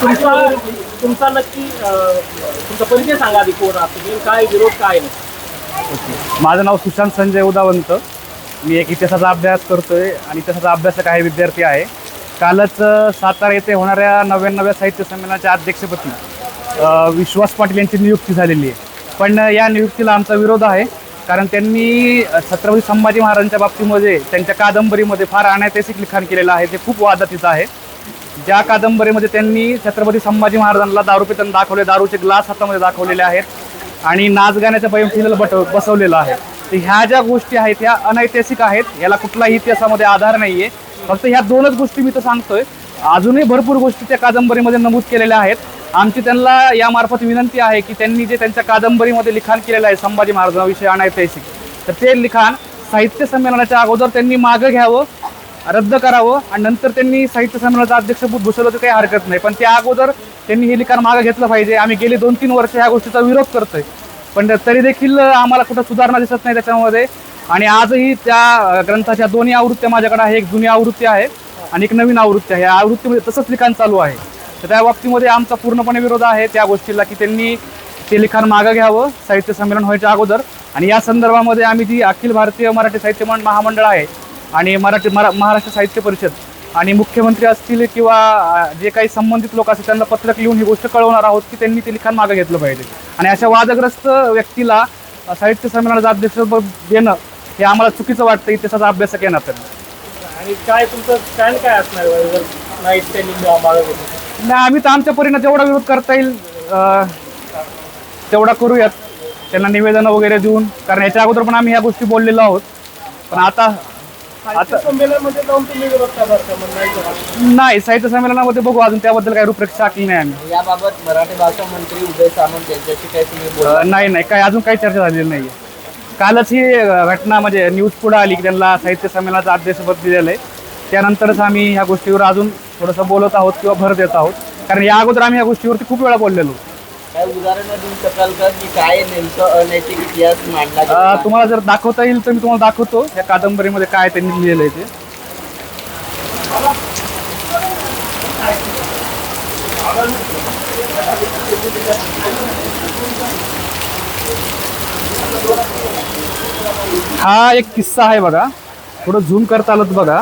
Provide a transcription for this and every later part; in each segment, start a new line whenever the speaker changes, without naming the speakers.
तुमचा तुमचा नक्की तुमचा परिचय सांगा आधी कोण तुम्ही. काय विरोध काय नाही.
माझं नाव सुशांत संजय उदावंत. मी एक इतिहासाचा अभ्यास करतोय आणि इतिहासाचा अभ्यासक आहे विद्यार्थी आहे. कालच सातारा येथे होणाऱ्या नव्याण्णव्या साहित्य संमेलनाच्या अध्यक्षपदी विश्वास पाटील यांची नियुक्ती झालेली आहे. पण या नियुक्तीला आमचा विरोध आहे कारण त्यांनी छत्रपती संभाजी महाराजांच्या बाबतीमध्ये त्यांच्या कादंबरीमध्ये फार अनैतिहासिक लिखाण केलेलं आहे. ते खूप वादातीचं आहे. ज्या कादंबरीमध्ये त्यांनी छत्रपती संभाजी महाराजांना दारू दाखवले दारूचे ग्लास हातामध्ये दाखवलेले आहेत आणि नाच गाण्याच्या पैमतीला बट बसवलेलं आहे. तर ह्या ज्या गोष्टी आहेत ह्या अनैतिहासिक आहेत याला कुठलाही इतिहासामध्ये आधार नाही आहे फक्त ह्या दोनच गोष्टी मी तर सांगतोय. अजूनही भरपूर गोष्टी त्या कादंबरीमध्ये नमूद केलेल्या आहेत. आमची त्यांना यामार्फत विनंती आहे की त्यांनी जे त्यांच्या कादंबरीमध्ये लिखाण केलेलं आहे संभाजी महाराजांविषयी अनैतिहासिक तर ते लिखाण साहित्य संमेलनाच्या अगोदर त्यांनी मागं घ्यावं रद्द करावं आणि नंतर त्यांनी साहित्य संमेलनाचं अध्यक्षपद भूषवलं तर काही हरकत नाही. पण त्या अगोदर त्यांनी हे लिखाण मागं घेतलं पाहिजे. आम्ही गेली दोन तीन वर्ष ह्या गोष्टीचा विरोध करतोय. पण तरी देखील आम्हाला कुठं सुधारणा दिसत नाही त्याच्यामध्ये. आणि आजही त्या ग्रंथाच्या दोन्ही आवृत्त्या माझ्याकडे आहे एक जुनी आवृत्ती आहे आणि एक नवीन आवृत्ती आहे. या आवृत्तीमध्ये तसंच लिखाण चालू आहे. तर त्या बाबतीमध्ये आमचा पूर्णपणे विरोध आहे त्या गोष्टीला की त्यांनी ते लिखाण मागं घ्यावं साहित्य संमेलन व्हायच्या अगोदर. आणि या संदर्भामध्ये आम्ही जी अखिल भारतीय मराठी साहित्य महामंडळ आहे आणि मराठी मरा महाराष्ट्र साहित्य परिषद आणि मुख्यमंत्री असतील किंवा जे काही संबंधित लोक असतील त्यांना पत्रक लिहून ही गोष्ट कळवणार आहोत की त्यांनी ते लिखाण मागं घेतलं पाहिजे. आणि अशा वादग्रस्त व्यक्तीला साहित्य संमेलनाचं अध्यक्षपद देणं हे आम्हाला चुकीचं वाटतं इतिहासाचा अभ्यासक येणार
आणि काय तुमचं स्टँड काय असणार नाही त्यांनी
आम्ही तर आमच्या परीनं जेवढा विरोध करता येईल तेवढा करूयात. त्यांना निवेदनं वगैरे देऊन कारण याच्या अगोदर पण आम्ही ह्या गोष्टी बोललेलो आहोत. पण आता
साहित्य संमेलनामध्ये जाऊन तुम्ही विरोध करणार का मग नाही
साहित्य संमेलनामध्ये बघू अजून त्याबद्दल काही रूपरेषा टाकली नाही आम्ही.
याबाबत मराठी भाषा मंत्री उदय सामंत यांच्याशी काही तुम्ही
अ,
बोला
नाही नाही काही अजून काही चर्चा झालेली नाही कालच ही अ, घटना म्हणजे न्यूज पुढे आली की त्यांना साहित्य संमेलनाचं अध्यक्षपद दिलेलं आहे. त्यानंतरच आम्ही ह्या गोष्टीवर अजून थोडंसं बोलत आहोत किंवा भर देत आहोत. कारण या अगोदर आम्ही ह्या गोष्टीवरती खूप वेळा बोललेलो.
काय उदाहरणं देऊ शकाल का की काय नेमकं अनैतिक इतिहास मांडला
तुम्हाला जर दाखवता येईल तर मी तुम्हाला दाखवतो. या कादंबरीमध्ये काय त्यांनी लिहिलेलं आहे ते. हा एक किस्सा आहे बघा. थोडं झूम करता आलं तर बघा.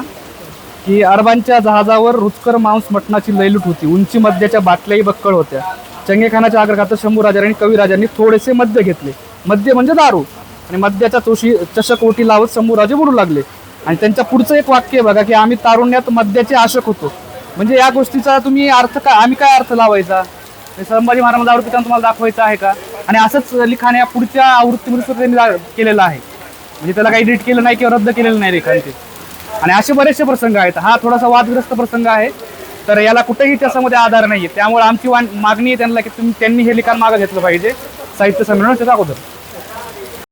की अरबांच्या जहाजावर रुचकर मांस मटणाची लयलूट होती. उंची मद्याच्या बाटल्याही बक्कळ होत्या. चंगेखानाच्या आग्रहात शंभूराजांनी आणि कविराजांनी थोडेसे मद्य घेतले. मद्य म्हणजे दारू. आणि मद्याच्या तोशी चषक ओटी लावत शंभूराजे बोलू लागले. आणि त्यांच्या पुढचं एक वाक्य बघा की आम्ही तारुण्यात मद्याचे आशक होतो. म्हणजे या गोष्टीचा तुम्ही अर्थ काय आम्ही काय अर्थ लावायचा? संभाजी महाराज दारू पिताना तुम्हाला दाखवायचं आहे का? आणि असंच लिखाण या पुढच्या आवृत्तीमध्ये सुद्धा त्यांनी केलेलं आहे. म्हणजे त्याला काही एडिट केलं नाही किंवा रद्द केलेलं नाही रेखांचे आणि असे बरेचसे प्रसंग आहेत. हा थोडासा वादग्रस्त प्रसंग आहे. तर याला कुठेही त्याच्यामध्ये आधार नाही आहे त्यामुळे आमची मागणी आहे त्यांना की तुम्ही त्यांनी हे लिखाण मागं घेतलं पाहिजे. साहित्य संमेलन त्याच्या अगोदर.